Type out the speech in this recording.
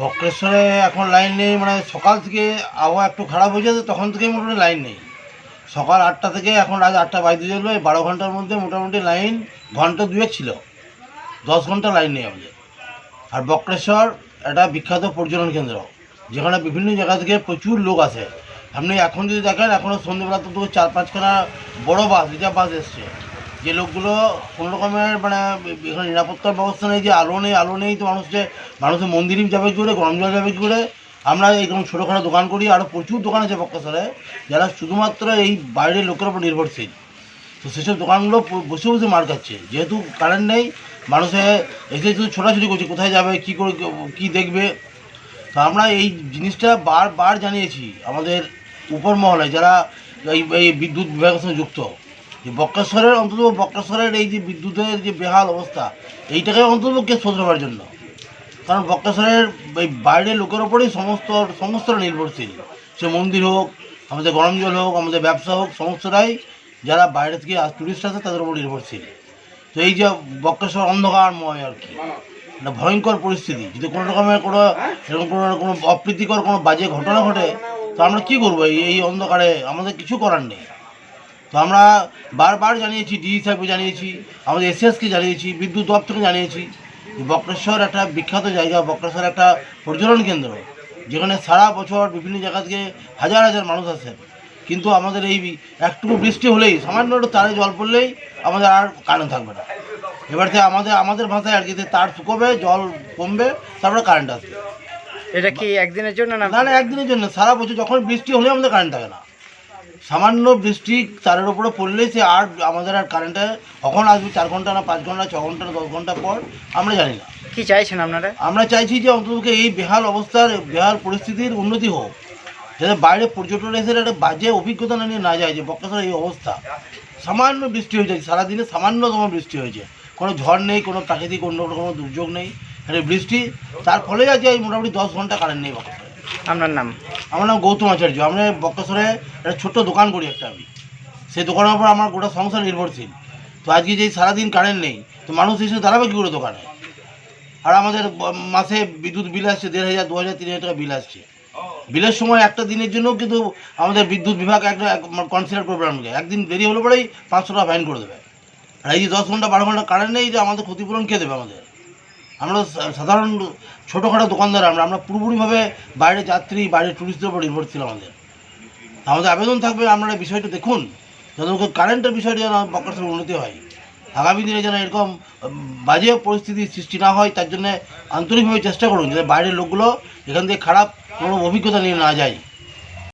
বক্রেশ্বরে এখন লাইন নেই মানে সকাল থেকে আবহাওয়া একটু খারাপ হয়ে যাচ্ছে তখন থেকেই মোটামুটি লাইন নেই। সকাল আটটা থেকে এখন রাত আটটা বাজতে চলবে, বারো ঘণ্টার মধ্যে মোটামুটি লাইন ঘণ্টা দুয়েক ছিল। দশ ঘণ্টা লাইন নেই আমাদের। আর বক্রেশ্বর একটা বিখ্যাত পর্যটন কেন্দ্র, যেখানে বিভিন্ন জায়গা থেকে প্রচুর লোক আসে। আপনি এখন যদি দেখেন এখনও সন্ধ্যেবেলা তো চার পাঁচখানা বড় বাস রিজার্ভ বাস এসছে। যে লোকগুলো কোনো রকমের মানে এখানে নিরাপত্তার ব্যবস্থা নেই, যে আলো নেই আলো নেই, তো মানুষ যে মানুষের মন্দিরই যাবে করে গরম জল যাবে করে আমরা এইরকম ছোটোখাটো দোকান করি আরও প্রচুর দোকান আছে বক্রেশ্বরে যারা শুধুমাত্র এই বাইরের লোকের উপর নির্ভরশীল। তো সেসব দোকানগুলো বসে বসে মার খাচ্ছে। যেহেতু কারেন্ট নেই, মানুষে এসে শুধু ছোটাছুটি করছে, কোথায় যাবে, কী করে, কী দেখবে। তো আমরা এই জিনিসটা বারবার জানিয়েছি আমাদের উপর মহলে যারা এই বিদ্যুৎ বিভাগের সঙ্গে যুক্ত। যে বক্রেশ্বরের অন্তত বক্রেশ্বরের এই যে বিদ্যুতের যে বেহাল অবস্থা, এইটাকে অন্তত অন্ততপক্ষে শোধরাবার জন্য। কারণ বক্রেশ্বরের এই বাইরের লোকের ওপরেই সমস্ত সমস্তটা নির্ভরশীল। সে মন্দির হোক, আমাদের গরম জল হোক, আমাদের ব্যবসা হোক, সমস্তটাই যারা বাইরে থেকে টুরিস্ট আসে, তাদের উপর নির্ভরশীল। তো এই যে বক্রেশ্বর অন্ধকারময় আর কি, একটা ভয়ঙ্কর পরিস্থিতি। যদি কোনো রকমের কোনো, এরকম কোনো কোনো অপ্রীতিকর কোনো বাজে ঘটনা ঘটে, তো আমরা কী করব? এই এই অন্ধকারে আমাদের কিছু করার নেই। তো আমরা বারবার জানিয়েছি ডিজি সাহেবকে জানিয়েছি আমাদের এসএসকে জানিয়েছি বিদ্যুৎ দপ্তরকে জানিয়েছি বক্রেশ্বর একটা বিখ্যাত জায়গা বক্রেশ্বর একটা পর্যটন কেন্দ্র যেখানে সারা বছর বিভিন্ন জায়গা থেকে হাজার হাজার মানুষ আসেন কিন্তু আমাদের এই একটুকু বৃষ্টি হলেই সামান্য একটু তারে জল পড়লেই আমাদের আর কারেন্ট থাকবে না। এবার থেকে আমাদের আমাদের ভাষায় আর কি তার শুকোবে জল কমবে তারপরে কারেন্ট আসবে। এটা কি একদিনের জন্য না? না না একদিনের জন্য সারা বছর যখন বৃষ্টি হলে আমাদের কারেন্ট থাকে না। সামান্য বৃষ্টি তারের উপরে পড়লেই সে আর আমাদের আর কারেন্টে কখন আসবে চার ঘণ্টা না পাঁচ ঘণ্টা ছ ঘণ্টা না দশ ঘণ্টা পর আমরা জানি না। কি চাইছেন আপনারা? আমরা চাইছি যে অন্তত এই বেহাল অবস্থার বেহাল পরিস্থিতির উন্নতি হোক যাতে বাইরে পর্যটন এসে একটা বাজে অভিজ্ঞতা না নিয়ে না যায় যে বক্রেশ্বর এই অবস্থা। সামান্য বৃষ্টি হয়েছে সারাদিনে সামান্যতম বৃষ্টি হয়েছে। কোনো ঝড় নেই কোনো প্রাকৃতিক অন্য কোনো দুর্যোগ নেই খালি বৃষ্টি। তার ফলে আছে এই মোটামুটি দশ ঘণ্টা কারেন্ট নেই বক্রেশ্বরে আপনার নাম? আমার নাম গৌতম আচার্য। আমরা বক্রেশ্বরে একটা ছোট্ট দোকান করি একটা আমি। সেই দোকানের উপর আমার গোটা সংসার নির্ভরশীল। তো আজকে যে সারাদিন কারেন্ট নেই, তো মানুষ এসে দাঁড়াবে কী করে দোকানে? আর আমাদের মাসে বিদ্যুৎ বিল আসছে দেড় হাজার, দু হাজার, তিন হাজার টাকা বিল আসছে। বিলের সময় একটা দিনের জন্য কিন্তু আমাদের বিদ্যুৎ বিভাগ একটা কনসিডার করবে আমাকে। একদিন দেরি হলে পরেই পাঁচশো টাকা ফাইন করে দেবে। আর এই যে দশ ঘণ্টা, বারো ঘণ্টা কারেন্ট নেই, যে আমাদের ক্ষতিপূরণ কে দেবে আমাদের? আমরা সাধারণ ছোটোখাটো দোকানদার আমরা আমরা পুরোপুরিভাবে বাইরে যাত্রী, বাইরে টুরিস্টদের উপর নির্ভরশীল আমাদের। আমাদের আবেদন থাকবে, আপনারা বিষয়টা দেখুন, যেন কারেন্টের বিষয়টা যেন বক্রেশ্বর উন্নতি হয়। আগামী দিনে যেন এরকম বাজে পরিস্থিতির সৃষ্টি না হয়, তার জন্য আন্তরিকভাবে চেষ্টা করুন, যাতে বাইরের লোকগুলো এখান থেকে খারাপ কোনো অভিজ্ঞতা নিয়ে না যায়।